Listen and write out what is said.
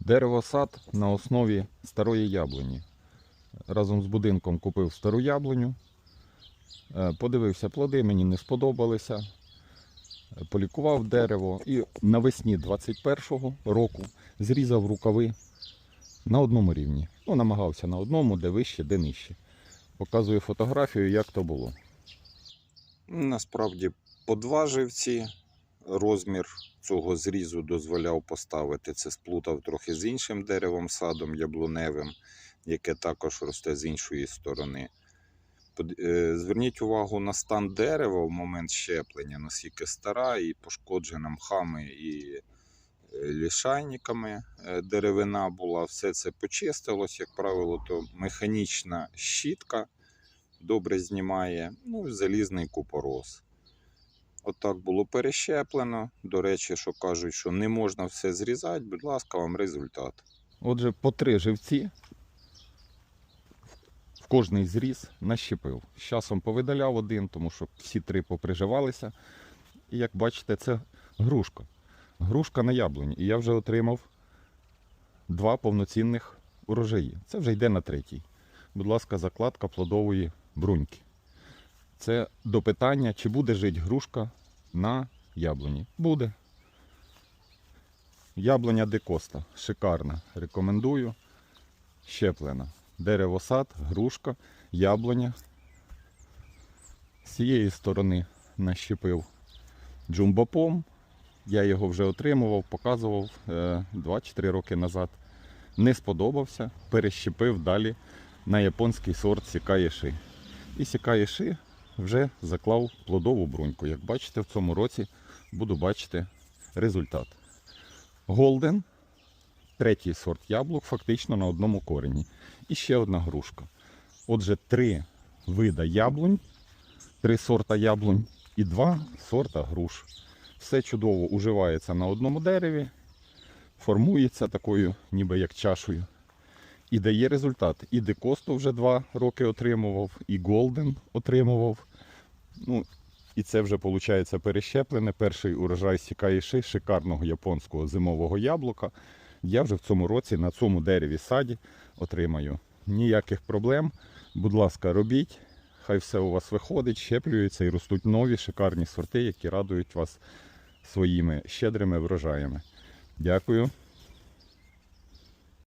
Дерево-сад на основі старої яблуні. Разом з будинком купив стару яблуню. Е, Подивився плоди, мені не сподобалися. Е, Полікував дерево і навесні 21-го року зрізав рукави на одному рівні. Ну, намагався на одному, де вище, де нижче. Показую фотографію, як то було. Насправді по два живці розмір цього зрізу дозволяв поставити. Це сплутав трохи з іншим деревом садом яблуневим, яке також росте з іншої сторони. Е, Зверніть увагу на стан дерева в момент щеплення, наскільки стара і пошкоджена мхами і е, лішайниками е, деревина була. Все це почистилось, як правило, то механічна щітка добре знімає, ну і залізний купорос. Отак було перещеплено. До речі, що кажуть, що не можна все зрізати, будь ласка, вам результат. Отже, по три живці в кожний зріз нащепив. З часом повидаляв один, тому що всі три поприживалися. І як бачите, це грушка. Грушка на яблуні. І я вже отримав два повноцінних урожаї. Це вже йде на третій. Будь ласка, закладка плодової бруньки. Це до питання, чи буде жити грушка на яблуні. Буде. Яблуня декоста. Шикарна. Рекомендую. Щеплена. Деревосад, грушка, яблуня. З цієї сторони нащепив джумбопом. Я його вже отримував, показував е, 2-3 роки назад. Не сподобався, перещепив далі на японський сорт сікаєши. І сікаєши вже заклав плодову бруньку. Як бачите, в цьому році буду бачити результат. Голден, третій сорт яблук, фактично на одному корені. І ще одна грушка. Отже, три вида яблунь, три сорта яблунь і два сорта груш. Все чудово уживається на одному дереві, формується такою, ніби як чашею. І дає результат. І декосту вже два роки отримував, і голден отримував. Ну, і це вже виходить перещеплене. Перший урожай сікаєши шикарного японського зимового яблука. Я вже в цьому році на цьому дереві саді отримаю. Ніяких проблем. Будь ласка, робіть. Хай все у вас виходить, щеплюється і ростуть нові шикарні сорти, які радують вас своїми щедрими врожаями. Дякую.